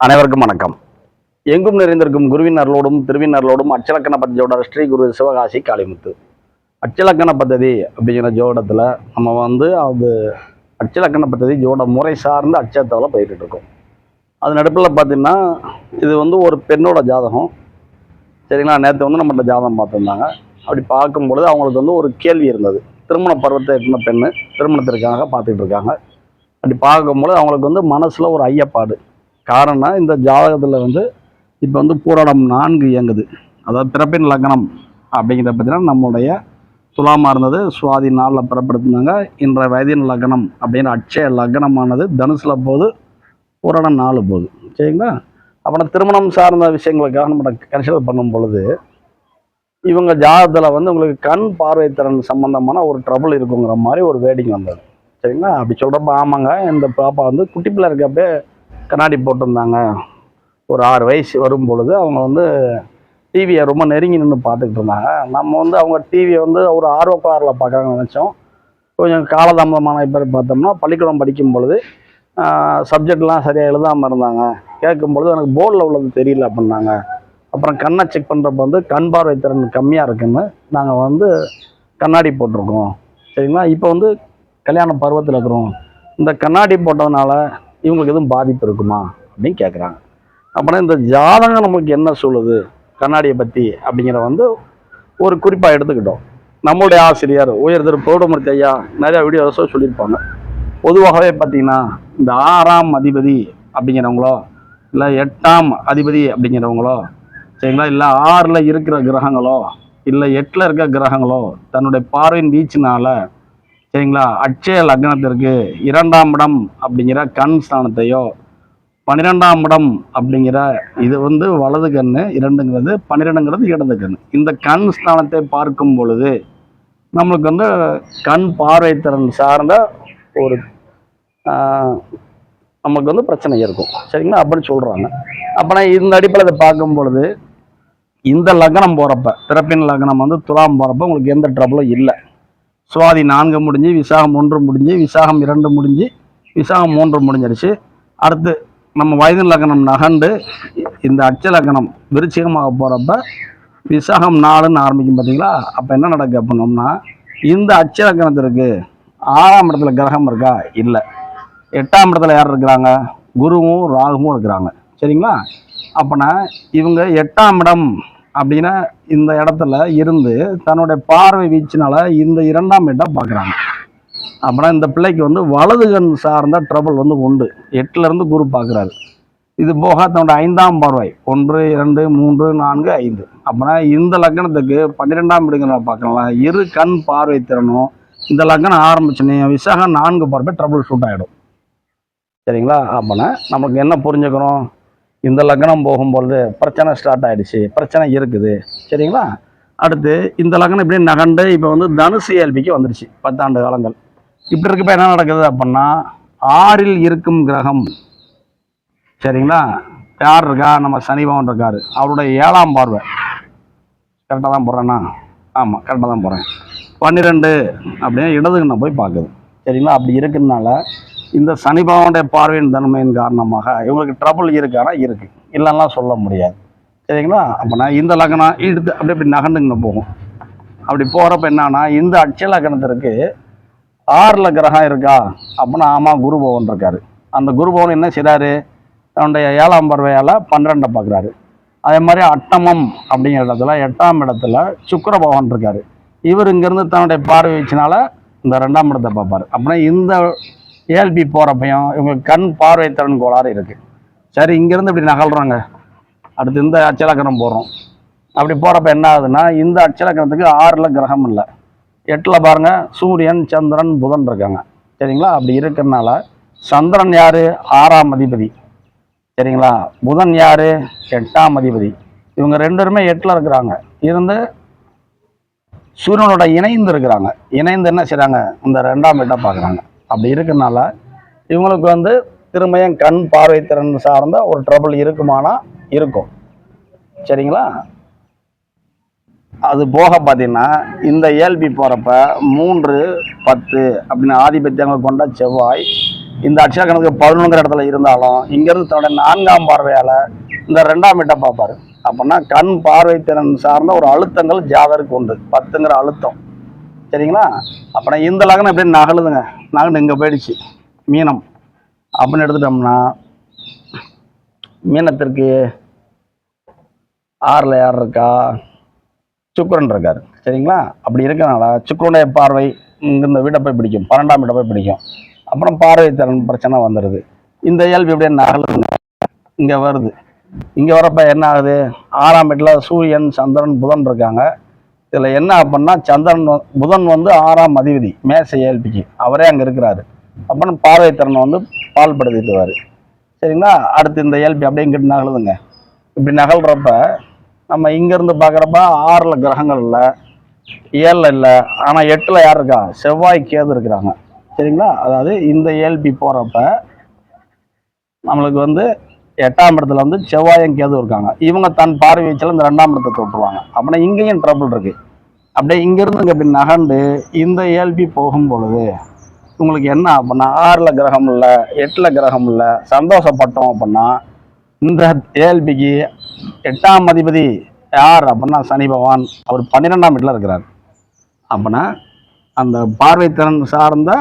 அனைவருக்கும் வணக்கம். எங்கும் நிறைந்திருக்கும் குருவின் அருளோடும் திருவின் அருளோடும் அச்சலக்கண பத்தியோட ஸ்ரீ குரு சிவகாசி காளிமுத்து. அச்சலக்கண பத்ததி அப்படிங்கிற ஜோடத்தில் நம்ம வந்து அது அச்சலக்கண பத்ததி ஜோட முறை சார்ந்து அச்சத்தவில் போயிட்டு இருக்கோம் அது நடுப்பில் பார்த்திங்கன்னா இது வந்து ஒரு பெண்ணோட ஜாதகம். சரிங்களா? நேற்று வந்து நம்மகிட்ட ஜாதகம் பார்த்துருந்தாங்க. அப்படி பார்க்கும்பொழுது அவங்களுக்கு வந்து ஒரு கேள்வி இருந்தது. திருமண பருவத்தை எத்தனை பெண்ணு திருமணத்திற்காக பார்த்துட்டு இருக்காங்க. அப்படி பார்க்கும்பொழுது அவங்களுக்கு வந்து மனசில் ஒரு ஐயப்பாடு. காரணம் இந்த ஜாதகத்தில் வந்து இப்போ வந்து பூரணம் நான்கு இயங்குது. அதாவது பிறப்பின் லக்னம் அப்படிங்கிறத பார்த்தீங்கன்னா நம்முடைய துலாமா இருந்தது சுவாதி நாளில் பிறப்படுத்தினாங்க. இன்றைய வயதின் லக்னம் அப்படின்ற அட்சய லக்னமானது தனுசில் போது பூரணம் நாலு போகுது. சரிங்களா? அப்புறம் திருமணம் சார்ந்த விஷயங்களுக்காக நம்ம கன்சிடர் பண்ணும் பொழுது இவங்க ஜாதகத்தில் வந்து உங்களுக்கு கண் பார்வை திறன் சம்மந்தமான ஒரு ட்ரபுள் இருக்குங்கிற மாதிரி ஒரு வேடிங் வந்தது. சரிங்களா? அப்படி சொல்கிறப்ப ஆமாங்க இந்த பாப்பா வந்து குட்டி பிள்ளை இருக்கப்பே கண்ணாடி போட்டிருந்தாங்க. ஒரு ஆறு வயசு வரும் பொழுது அவங்க வந்து டிவியை ரொம்ப நெருங்கி நின்று பார்த்துக்கிட்டு இருந்தாங்க. நம்ம வந்து அவங்க டிவியை வந்து ஒரு ஆர்வக்காரில் பார்க்குறாங்கன்னு நினச்சோம். கொஞ்சம் காலதாமதமான பேர் பார்த்தோம்னா பள்ளிக்கூடம் படிக்கும் பொழுது சப்ஜெக்ட்லாம் சரியாக எழுதாமல் இருந்தாங்க. கேட்கும் பொழுது எனக்கு போர்டில் உள்ளது தெரியல அப்படின்னாங்க. அப்புறம் கண்ணை செக் பண்ணுறப்ப வந்து கண் பார்வை திறன் கம்மியாக இருக்குன்னு நாங்கள் வந்து கண்ணாடி போட்டிருக்கோம். சரிங்களா? இப்போ வந்து கல்யாண பருவத்தில் இருக்கிறோம். இந்த கண்ணாடி போட்டதுனால இவங்களுக்கு எதுவும் பாதிப்பு இருக்குமா? அப்படின்னு கேட்குறாங்க அப்படின்னா இந்த ஜாதகம் நமக்கு என்ன சொல்லுது? கண்ணாடியை பற்றி அப்படிங்கிற வந்து ஒரு குறிப்பாக எடுத்துக்கிட்டோம். நம்மளுடைய ஆசிரியர் உயர் திரு பௌடமூர்த்தி ஐயா நிறையா வீடியோஸோ சொல்லியிருப்பாங்க. பொதுவாகவே பார்த்தீங்கன்னா இந்த ஆறாம் அதிபதி அப்படிங்கிறவங்களோ இல்லை எட்டாம் அதிபதி அப்படிங்கிறவங்களோ சரிங்களா? இல்லை ஆறில் இருக்கிற கிரகங்களோ இல்லை எட்டில் இருக்க கிரகங்களோ தன்னுடைய பார்வையின் வீச்சினால சரிங்களா? அட்சய லக்னத்திற்கு இரண்டாம் இடம் அப்படிங்கிற கண் ஸ்தானத்தையோ பன்னிரெண்டாம் இடம் அப்படிங்கிற இது வந்து வலது கண் இரண்டுங்கிறது பன்னிரெண்டுங்கிறது இடது கண் இந்த கண் ஸ்தானத்தை பார்க்கும் பொழுது நம்மளுக்கு வந்து கண் பார்வை திறன் சார்ந்த ஒரு நமக்கு வந்து பிரச்சனை இருக்கும். சரிங்களா? அப்படின்னு சொல்கிறாங்க அப்போனா இந்த அடிப்படையில் இதை பார்க்கும் பொழுது இந்த லக்னம் போகிறப்ப பிறப்பின் லக்னம் வந்து துலாம் போகிறப்ப உங்களுக்கு எந்த ட்ரபிளும் இல்லை. சுவாதி நான்கு முடிஞ்சு விசாகம் ஒன்று முடிஞ்சு விசாகம் இரண்டு முடிஞ்சு விசாகம் மூன்று முடிஞ்சிருச்சு. அடுத்து நம்ம வயது லக்னம் நகண்டு இந்த அச்ச லக்னம் விருச்சிகமாக போகிறப்ப விசாகம் நாலுன்னு ஆரம்பிக்கும் பார்த்தீங்களா அப்போ என்ன நடக்கு அப்படின்னோம்னா இந்த அச்ச லக்னத்திற்கு ஆறாம் இடத்துல கிரகம் இருக்கா? இல்லை. எட்டாம் இடத்துல யார் இருக்கிறாங்க? குருவும் ராகுவும் இருக்கிறாங்க. சரிங்களா? அப்போனா இவங்க எட்டாம் இடம் அப்படின்னா இந்த இடத்துல இருந்து தன்னுடைய பார்வை வீச்சினால இந்த இரண்டாம் இடம் பார்க்குறாங்க. அப்படின்னா இந்த பிள்ளைக்கு வந்து வலது கண் சார்ந்த ட்ரபிள் வந்து உண்டு. எட்டுலேருந்து குரு பார்க்குறாரு. இது போக தன்னுடைய ஐந்தாம் பார்வை ஒன்று இரண்டு மூன்று நான்கு ஐந்து. அப்படின்னா இந்த லக்னத்துக்கு பன்னிரெண்டாம் இடங்கிற பார்க்கலாம். இரு கண் பார்வை திறனும் இந்த லக்னம் ஆரம்பிச்சுனே விசாகம் நான்கு பார்வை ட்ரபிள் ஷூட் ஆகிடும் சரிங்களா? அப்படின்னா நமக்கு என்ன புரிஞ்சுக்கிறோம் இந்த லக்னம் போகும்பொழுது பிரச்சனை ஸ்டார்ட் ஆயிடுச்சு. பிரச்சனை இருக்குது. சரிங்களா? அடுத்து இந்த லக்னம் இப்படி நகண்டு இப்போ வந்து தனுசு ஏல்பிக்கு வந்துடுச்சு. பத்தாண்டு காலங்கள். இப்படி இருக்கப்ப என்ன நடக்குது அப்படின்னா ஆறில் இருக்கும் கிரகம். சரிங்களா? யார் இருக்கா? நம்ம சனி இருக்கார் இருக்காரு. அவருடைய ஏழாம் பார்வை. கரெக்டாக தான் போகிறேன்னா ஆமாம் கரெக்டாக தான் போகிறேன் பன்னிரெண்டு அப்படியே இடதுக்கு போய் பார்க்குது. சரிங்களா? அப்படி இருக்கிறதுனால இந்த சனி பகவானுடைய பார்வையின் தன்மையின் காரணமாக இவங்களுக்கு ட்ரபுள் இருக்கானா இருக்கு. இல்லைன்னா சொல்ல முடியாது. சரிங்களா? அப்போனா இந்த லக்னம் இழுத்து அப்படி இப்படி நகண்டுங்கன்னு போகும். அப்படி போகிறப்ப என்னன்னா இந்த அட்சய லக்னத்திற்கு ஆறில் கிரகம் இருக்கா? அப்படின்னா ஆமாம் குரு பவன் இருக்காரு. அந்த குரு பவன் என்ன செய்கிறாரு தன்னுடைய ஏழாம் பறவையால் பன்னிரெண்டை பார்க்குறாரு. அதே மாதிரி அட்டமம் அப்படிங்கிற இடத்துல எட்டாம் இடத்துல சுக்கர பகவான் இருக்காரு. இவர் இங்கேருந்து தன்னுடைய பார்வை வச்சனால இந்த ரெண்டாம் இடத்தை பார்ப்பாரு. அப்படின்னா இந்த ஏல்பி போகிறப்பையும் இவங்க கண் பார்வை திறன் கோளாறு இருக்குது சரி இங்கேருந்து இப்படி நகல்றாங்க. அடுத்து இந்த அச்சலக்கணம் போடுறோம் அப்படி போகிறப்ப என்ன ஆகுதுன்னா இந்த அச்சலக்கணத்துக்கு ஆறில் கிரகம் இல்லை. எட்டில் பாருங்க சூரியன் சந்திரன் புதன் இருக்காங்க. சரிங்களா? அப்படி இருக்கிறனால சந்திரன் யார்? ஆறாம் அதிபதி. சரிங்களா? புதன் யார்? எட்டாம் அதிபதி. இவங்க ரெண்டு பேருமே எட்டில் இருக்கிறாங்க. இருந்து சூரியனோட இணைந்து இருக்கிறாங்க. இணைந்து என்ன செய்கிறாங்க இந்த ரெண்டாம் இடம் பார்க்குறாங்க. அப்படி இருக்கனால இவங்களுக்கு வந்து திரும்பியும் கண் பார்வை திறன் சார்ந்த ஒரு ட்ரபிள் இருக்குமானா இருக்கும். சரிங்களா? அது போக பார்த்தீங்கன்னா இந்த ஏல்பி போகிறப்ப மூன்று பத்து அப்படின்னு ஆதிபத்தியங்கள் கொண்ட செவ்வாய் இந்த அட்சய கணக்கு பதினொன்றுங்கிற இடத்துல இருந்தாலும் இங்கேருந்து தன்னுடைய நான்காம் பார்வையால் இந்த ரெண்டாம் வீட்டை பார்ப்பாரு. அப்படின்னா கண் பார்வை திறன் சார்ந்த ஒரு அழுத்தங்கள் ஜாதருக்கு உண்டு. பத்துங்கிற அழுத்தம். சரிங்களா? அப்புறம் இந்த லக்னம் எப்படி நகலுதுங்க. நகல் இங்கே போயிடுச்சு. மீனம். அப்படின்னு எடுத்துட்டோம்னா மீனத்திற்கு ஆறில் யார் இருக்கா? சுக்கரன் இருக்கார். சரிங்களா? அப்படி இருக்கிறனால சுக்கரனுடைய பார்வை இந்த வீட்டை போய் பிடிக்கும். பன்னெண்டாம் வீட்டை போய் பிடிக்கும். அப்புறம் பார்வை திறன் பிரச்சனை வந்துடுது இந்த இயல்பு எப்படியே நகலுதுங்க. இங்கே வருது. இங்கே வரப்போ என்ன ஆகுது? ஆறாம் வீட்டில் சூரியன் சந்திரன் புதன் இருக்காங்க. இதில் என்ன அப்படின்னா சந்திரன் புதன் வந்து ஆறாம் அதிபதி மேச ஏல்பிக்கு அவரே அங்கே இருக்கிறாரு. அப்புறம் பார்வை திறனை வந்து பால்படுத்திட்டுவார் சரிங்களா? அடுத்து இந்த ஏல்பி அப்படியே இங்கிட்டு நகழுதுங்க இப்படி நகழ்கிறப்ப நம்ம இங்கேருந்து பார்க்குறப்ப ஆறில் கிரகங்கள் இல்லை ஏழில் இல்லை ஆனால் எட்டில் யார் இருக்கா? செவ்வாய் கேது இருக்கிறாங்க. சரிங்களா? அதாவது இந்த ஏல்பி போகிறப்ப நம்மளுக்கு வந்து எட்டாம் இடத்துல வந்து செவ்வாயும் கேது இருக்காங்க. இவங்க தன் பார்வை வச்சாலும் இந்த ரெண்டாம் இடத்தை தொட்டுருவாங்க அப்படின்னா இங்கேயும் ட்ரபிள் இருக்கு. அப்படியே இங்கேருந்து இங்கே இப்படி இந்த ஏல்பி போகும் பொழுது உங்களுக்கு என்ன அப்படின்னா ஆறில் கிரகம் இல்லை எட்டில் கிரகம் இல்லை சந்தோஷப்பட்டோம் அப்படின்னா இந்த ஏஎல்பிக்கு எட்டாம் அதிபதி யார் அப்படின்னா சனி பகவான். அவர் பன்னிரெண்டாம் வீட்டில் இருக்கிறார். அப்படின்னா அந்த பார்வைத்திறன் சார்ந்த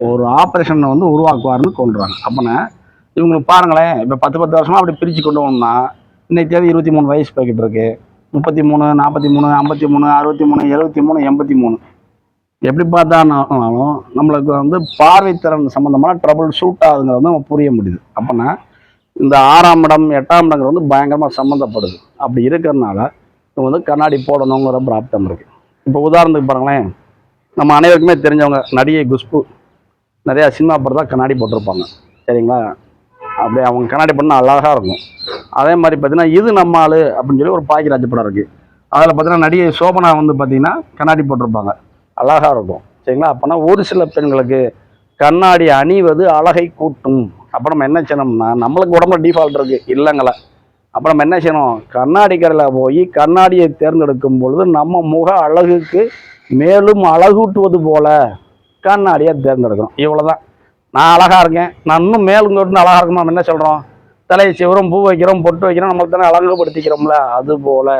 ஒரு ஆப்ரேஷனை வந்து உருவாக்குவார்னு கொண்டுறாங்க அப்படின்னா இவங்களுக்கு பாருங்களேன் இப்போ பத்து பத்து வருஷமாக அப்படி பிரித்து கொண்டு வந்தோம்னா இன்னைக்கு தேதி இருபத்தி மூணு வயசு போய்கிட்டு இருக்கு. முப்பத்தி மூணு நாற்பத்தி மூணு ஐம்பத்தி மூணு அறுபத்தி மூணு எழுபத்தி மூணு எண்பத்தி மூணு. எப்படி பார்த்தாலும் நம்மளுக்கு வந்து பார்வைத்திறன் சம்மந்தமான ட்ரபிள் ஷூட் ஆகுங்கிறது வந்து நம்ம புரிய முடியுது. அப்போனா இந்த ஆறாம் இடம் எட்டாம் இடங்கிறது வந்து பயங்கரமாக சம்மந்தப்படுது அப்படி இருக்கிறதுனால இவங்க வந்து கண்ணாடி போடணுங்கிற பிராப்தம் இருக்குது இப்போ உதாரணத்துக்கு பாருங்களேன் நம்ம அனைவருக்குமே தெரிஞ்சவங்க நடிகை குஷ்பு. நிறையா சினிமா படம் கண்ணாடி போட்டிருப்பாங்க. சரிங்களா? அப்படியே அவங்க கண்ணாடி பண்ணால் அழகாக இருக்கும். அதே மாதிரி பார்த்தீங்கன்னா இது நம்ம ஆள் அப்படின்னு சொல்லி ஒரு பாக்கியராஜ் படம் இருக்குது அதில் பார்த்தீங்கன்னா நடிகை சோபனா வந்து பார்த்தீங்கன்னா கண்ணாடி போட்டிருப்பாங்க. அழகாக இருக்கும். சரிங்களா? அப்போனா ஒரு சில பெண்களுக்கு கண்ணாடி அணிவது அழகை கூட்டும். அப்போ நம்ம என்ன செய்யணும்னா நம்மளுக்கு உடம்புல டிஃபால்ட் இருக்குது இல்லைங்களே? அப்போ நம்ம என்ன செய்யணும்? கண்ணாடி கடையில் போய் கண்ணாடியை தேர்ந்தெடுக்கும் பொழுது நம்ம முக அழகுக்கு மேலும் அழகூட்டுவது போல கண்ணாடியை தேர்ந்தெடுக்கணும். இவ்வளவுதான். நான் அழகாக இருக்கேன். நான் இன்னும் மேலும் தொட்டு அழகாக இருக்கணும்? நம்ம என்ன சொல்கிறோம் தலையை சிவரும் பூ வைக்கிறோம் பொட்டு வைக்கிறோம் நம்மளுக்கு தானே அழகுபடுத்திக்கிறோம்ல? அது போல்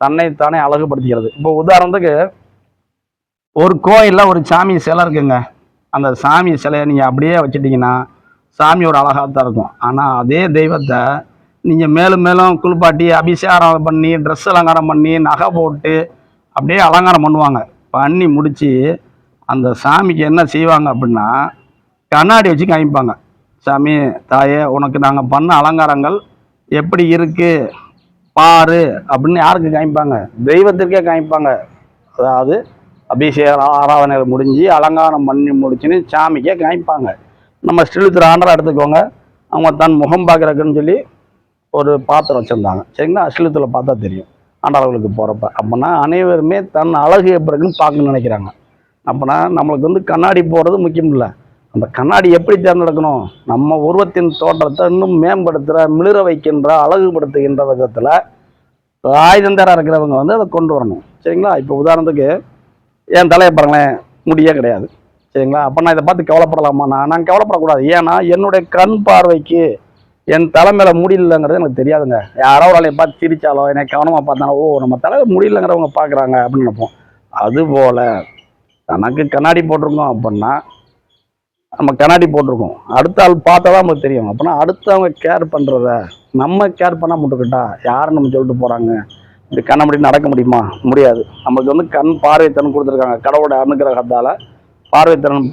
தன்னை தானே அழகுபடுத்திக்கிறது. இப்போ உதாரணத்துக்கு ஒரு கோயிலில் ஒரு சாமி சிலை இருக்குங்க. அந்த சாமி சிலையை நீங்கள் அப்படியே வச்சுட்டிங்கன்னா சாமி ஒரு அழகாக தான் இருக்கும். ஆனால் அதே தெய்வத்தை நீங்கள் மேலும் மேலும் குளிப்பாட்டி அபிஷேகம் பண்ணி ட்ரெஸ் அலங்காரம் பண்ணி நகை போட்டு அப்படியே அலங்காரம் பண்ணுவாங்க. பண்ணி முடித்து அந்த சாமிக்கு என்ன செய்வாங்க அப்படின்னா கண்ணாடி வச்சு காமிப்பாங்க. சாமி தாயே உனக்கு நாங்கள் பண்ண அலங்காரங்கள் எப்படி இருக்கு? பாரு அப்படின்னு யாருக்கு காமிப்பாங்க? தெய்வத்திற்கே காமிப்பாங்க. அதாவது அபிஷேகம் ஆராதனை முடிஞ்சு அலங்காரம் பண்ணி முடிச்சுன்னு சாமிக்கே காமிப்பாங்க. நம்ம ஸ்ரீலுத்திர ஆண்டரா எடுத்துக்கோங்க. அவங்க தன் முகம் பார்க்குறக்குன்னு சொல்லி ஒரு பாத்திரம் வச்சுருந்தாங்க. சரிங்களா? ஸ்ரீலுத்தில் பார்த்தா தெரியும். ஆண்டாளர்களுக்கு போகிறப்ப அப்போனா அனைவருமே தன் அழகு எப்படி இருக்குன்னு பார்க்கணும்னு நினைக்கிறாங்க. அப்போனா நம்மளுக்கு வந்து கண்ணாடி போடுறது முக்கியம் இல்லை. அந்த கண்ணாடி எப்படி தேர்ந்தெடுக்கணும்? நம்ம உருவத்தின் தோற்றத்தை இன்னும் மேம்படுத்துகிற மிளிர வைக்கின்ற அழகுபடுத்துகின்ற விதத்தில் ஆயுதந்தராக இருக்கிறவங்க வந்து அதை கொண்டு வரணும். சரிங்களா? இப்போ உதாரணத்துக்கு என் தலையை பாருங்களேன் முடியே கிடையாது. சரிங்களா? அப்போ நான் இதை பார்த்து கவலைப்படலாமா? நான் நான் கவலைப்படக்கூடாது. ஏன்னா என்னுடைய கண் பார்வைக்கு என் தலை மேலே முடியலங்கிறது எனக்கு தெரியாதுங்க. யாரோ ஒரு ஆளைய பார்த்து சிரித்தாலோ என்னை கவனமாக பார்த்தாலும் ஓ நம்ம தலை முடியலங்கிறவங்க பார்க்குறாங்க அப்படின்னு நினைப்போம். அதுபோல் தனக்கு கண்ணாடி போட்டிருக்கோம் அப்படின்னா நம்ம கண்ணாடி போட்டிருக்கோம். அடுத்த ஆள் பார்த்தா தான் நமக்கு தெரியும். அப்போனா அடுத்தவங்க கேர் பண்ணுறத நம்ம கேர் பண்ணால் முட்டுக்கிட்டா யார் நம்ம சொல்லிட்டு போகிறாங்க இது கண்ண முடி நடக்க முடியுமா? முடியாது. நமக்கு வந்து கண் பார்வைத்திறன் கொடுத்துருக்காங்க. கடவுளோட அனுகிரகத்தால் பார்வைத்திறன்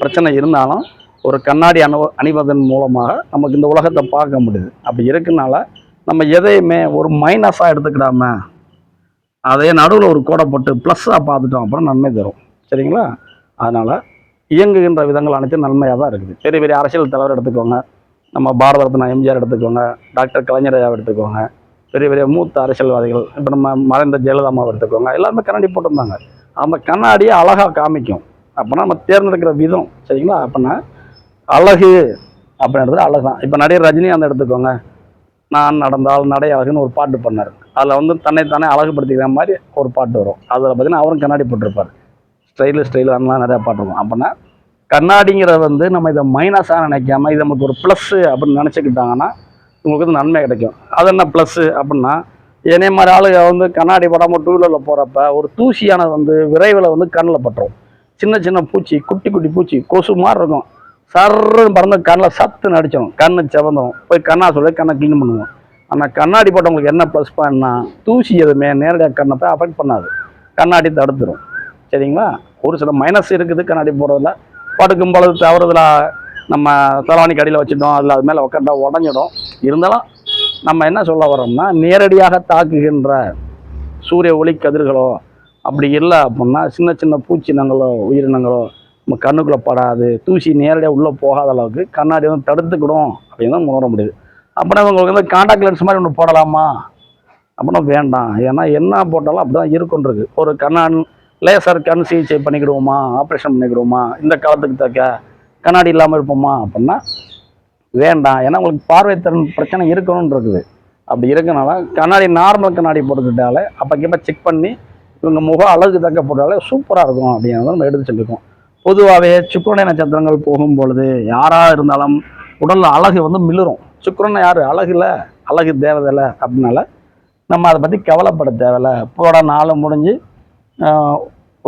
பிரச்சனை இருந்தாலும் ஒரு கண்ணாடி அணு அணிவதன் மூலமாக நமக்கு இந்த உலகத்தை பார்க்க முடியுது. அப்படி இருக்கனால நம்ம எதையுமே ஒரு மைனஸாக எடுத்துக்கிடாம அதே நடுவில் ஒரு கோடை போட்டு ப்ளஸ்ஸாக பார்த்துட்டோம் அப்புறம் நன்மை தரும். சரிங்களா? அதனால் இயங்குகின்ற விதங்கள் அனைத்தும் நன்மையாக தான் இருக்குது. பெரிய பெரிய அரசியல் தலைவர் எடுத்துக்கோங்க. நம்ம பாரத ரத்னா எம்ஜிஆர் எடுத்துக்கோங்க. டாக்டர் கலைஞரையாவை எடுத்துக்கோங்க. பெரிய பெரிய மூத்த அரசியல்வாதிகள் இப்போ நம்ம மறைந்த ஜெயலலிதாமாவை எடுத்துக்கோங்க. எல்லாருமே கண்ணாடி போட்டிருந்தாங்க. அந்த கண்ணாடியை அழகாக காமிக்கும். அப்போனா நம்ம தேர்ந்தெடுக்கிற விதம் சரிங்களா? அப்படின்னா அழகு அப்படின்றது அழகு தான் இப்போ நடிகர் ரஜினிகாந்த் எடுத்துக்கோங்க. நான் நடந்தால் நடை அழகுன்னு ஒரு பாட்டு பண்ணார். அதில் வந்து தன்னைத்தானே அழகுபடுத்திக்கிற மாதிரி ஒரு பாட்டு வரும். அதில் பார்த்தீங்கன்னா அவரும் கண்ணாடி போட்டிருப்பார். ஸ்டைலு ஸ்டைலு அதெல்லாம் நிறையா பாட்டு அப்படின்னா கண்ணாடிங்கிறத வந்து நம்ம இதை மைனஸாக நினைக்காம இது நமக்கு ஒரு ப்ளஸ்ஸு அப்படின்னு நினச்சிக்கிட்டாங்கன்னா உங்களுக்கு வந்து நன்மை கிடைக்கும். அது என்ன ப்ளஸ்ஸு அப்படின்னா என்னைய மாதிரி ஆளுங்க வந்து கண்ணாடி படாமல் டூ வீலரில் போகிறப்ப ஒரு தூசியானது வந்து விரைவில் வந்து கண்ணில் பட்டுரும். சின்ன சின்ன பூச்சி குட்டி குட்டி பூச்சி கொசு மாதிரி இருக்கும். சர்ன்னு பறந்து கண்ணில் சத்து நடிச்சிடும் கண்ணு செவந்துடும் போய் கண்ணா சொல்லி கண்ணை க்ளீன் பண்ணுவோம். ஆனால் கண்ணாடி போட்டவங்களுக்கு என்ன ப்ளஸ் பாயிண்ட்னா தூசி எதுவுமே நேரடியாக கண்ணை போய் அஃபெக்ட் பண்ணாது. கண்ணாடி தடுத்துடும் சரிங்களா? ஒரு சில மைனஸ் இருக்குது கண்ணாடி போடுறதுல. படுக்கும் பொழுது தவறுதலா நம்ம தலவாணிக்கு அடியில் வச்சுட்டோம் அதில் அது மேலே உட்காந்தா உடஞ்சிடும். இருந்தாலும் நம்ம என்ன சொல்ல வரோம்னா நேரடியாக தாக்குகின்ற சூரிய ஒளி கதிர்களோ அப்படி இல்லை அப்படின்னா சின்ன சின்ன பூச்சினங்களோ உயிரினங்களோ நம்ம கண்ணுக்குள்ளே படாது. தூசி நேரடியாக உள்ளே போகாத அளவுக்கு கண்ணாடி வந்து தடுத்துக்கிடும் அப்படின்னு தான் உணர முடியுது. அப்படின்னா உங்களுக்கு வந்து காண்டாக்ட் லென்ஸ் மாதிரி ஒன்று போடலாமா? அப்படின்னா வேண்டாம். ஏன்னா என்ன போட்டாலும் அப்படி தான் இருக்குன்றது ஒரு கண்ணாடி லேசர் கண் சிகிச்சை பண்ணிக்கிடுவோமா? ஆப்ரேஷன் பண்ணிக்கிடுவோமா? இந்த காலத்துக்கு தக்க கண்ணாடி இல்லாமல் இருப்போமா? அப்படின்னா வேண்டாம். ஏன்னா உங்களுக்கு பார்வை திறன் பிரச்சனை இருக்கணும்னு இருக்குது. அப்படி இருக்கனால கண்ணாடி நார்மல் கண்ணாடி போட்டுக்கிட்டாலே அப்போ செக் பண்ணி இவங்க முக அழகு தக்க போட்டாலே சூப்பராக இருக்கும் அப்படிங்கிறத நம்ம எடுத்து சொல்லியிருக்கோம் பொதுவாகவே சுக்கிரனை நட்சத்திரங்கள் போகும் பொழுது யாராக இருந்தாலும் உடலில் அழகு வந்து மிளிரும். சுக்கரன் யார்? அழகில் அழகு தேவதில்லை அப்படின்னால நம்ம அதை பற்றி கவலைப்பட தேவையில்ல. போட நாளும் முடிஞ்சு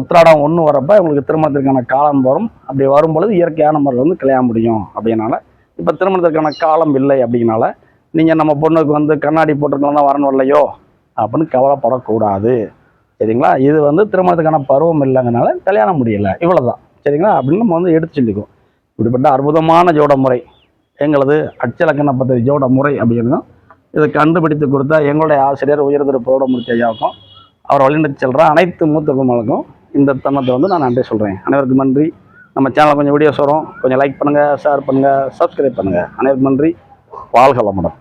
உத்திராடம் ஒன்று வரப்போ உங்களுக்கு திருமணத்திற்கான காலம் வரும். அப்படி வரும் பொழுது இயற்கையான முறையில் வந்து கல்யாணம் முடியும் அப்படின்னால இப்போ திருமணத்திற்கான காலம் இல்லை அப்படின்னால நீங்கள் நம்ம பொண்ணுக்கு வந்து கண்ணாடி போட்டிருக்கலாம் தான் வரணும் இல்லையோ அப்படின்னு கவலைப்படக்கூடாது. சரிங்களா? இது வந்து திருமணத்துக்கான பருவம் இல்லைங்கனால கல்யாணம் முடியலை. இவ்வளோதான் சரிங்களா? அப்படின்னு நம்ம வந்து எடுத்து சொல்லிக்குவோம். இப்படிப்பட்ட அற்புதமான ஜோட முறை. எங்களது அச்சலக்கண பத்திரி ஜோட முறை அப்படிங்கிறதும் இதை கண்டுபிடித்து கொடுத்தா எங்களுடைய ஆசிரியர் உயர்திரு பௌடமூர்த்தி ஐயாவுக்கும் அவர் வழிநடத்தி செல்கிற அனைத்து மூத்த கும்பலுக்கும் இந்த தருணத்தை வந்து நான் நன்றி சொல்கிறேன் அனைவருக்கும் நன்றி. நம்ம சேனலில் கொஞ்சம் வீடியோஸ் வரும். கொஞ்சம் லைக் பண்ணுங்கள் ஷேர் பண்ணுங்கள் சப்ஸ்கிரைப் பண்ணுங்கள் அனைவருக்கும் நன்றி. வாழ்க வளமுடன்.